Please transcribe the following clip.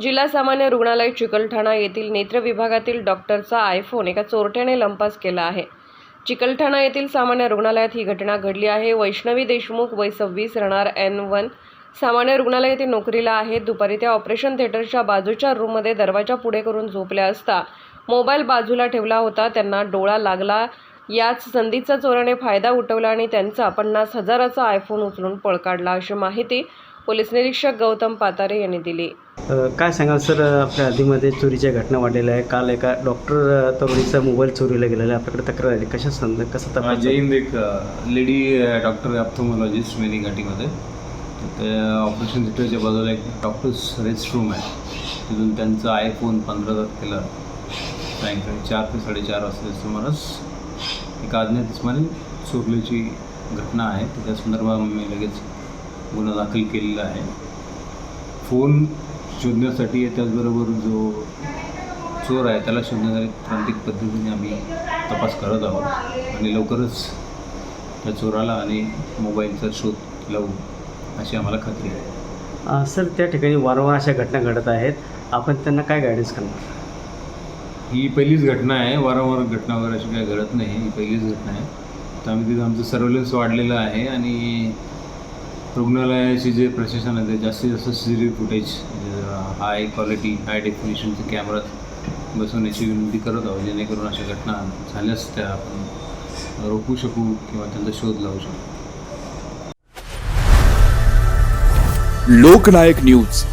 जिल्हा सामान्य रुग्णालय चिकलठाणा येथील नेत्र विभागातील डॉक्टरचा आयफोन एका चोरट्याने लंपास केला आहे. चिकलठाणा येथील सामान्य रुग्णालयात ही घटना घडली आहे. वैष्णवी देशमुख वय सव्वीस राहणार एन वन. सामान्य रुग्णालय येथे नोकरीला आहेत. दुपारी त्या ऑपरेशन थिएटरच्या बाजूच्या रूममध्ये दरवाजा पुढे करून झोपल्या असता मोबाईल बाजूला ठेवला होता. त्यांना डोळा लागला. याच संधीचा चोराने फायदा उठवला आणि त्यांचा पन्नास हजाराचा आयफोन उचलून पळ काढला अशी माहिती पोलीस निरीक्षक गौतम पातारे यांनी दिली. काय सांगाल सर आपल्या हद्दीमध्ये चोरीच्या घटना वाढलेल्या आहे काल एका डॉक्टर तरुणीचा मोबाईल चोरीला गेलेला आहे. आपल्याकडे तक्रार आली. कशा संद कसं तपास जय हिंद एक लेडी डॉक्टर ऑप्थोमॉलॉजिस्ट मेनी घाटीमध्ये तर त्या ऑपरेशन थिएटरच्या बाजूला एक डॉक्टर्स रेस्ट रूम आहे. तिथून त्यांचा आयफोन पंधरा तारखेला सायंकाळी चार ते साडेचार वाजता सुमारास एका अज्ञात इसमाने चोरल्याची घटना आहे. तर त्या संदर्भात मी लगेच गुन्हा दाखल केलेला आहे. फोन शोधण्यासाठी त्याचबरोबर जो चोर आहे त्याला शोधण्यासाठी प्रांतिक पद्धतीने आम्ही तपास करत आहोत. आणि लवकरच त्या चोराला आणि मोबाईलचा शोध लावू अशी आम्हाला खात्री आहे. सर त्या ठिकाणी वारंवार अशा घटना घडत आहेत. आपण त्यांना काय गायडन्स करणार? ही पहिलीच घटना आहे. वारंवार घटना वगैरे अशी काही घडत नाही. ही पहिलीच घटना आहे. तर आम्ही तिथं आमचं सर्वेलन्स वाढलेलं आहे आणि रुग्णालयाचे जे प्रशासन आहे ते जास्तीत जास्त C C T V footage high quality high डेफिनेशनचे camera बसवण्याची विनंती करत आहोत जेणेकरून अशा घटना झाल्यास त्या आपण रोखू शकू किंवा त्यांचा शोध लावू शकू. लोकनायक न्यूज.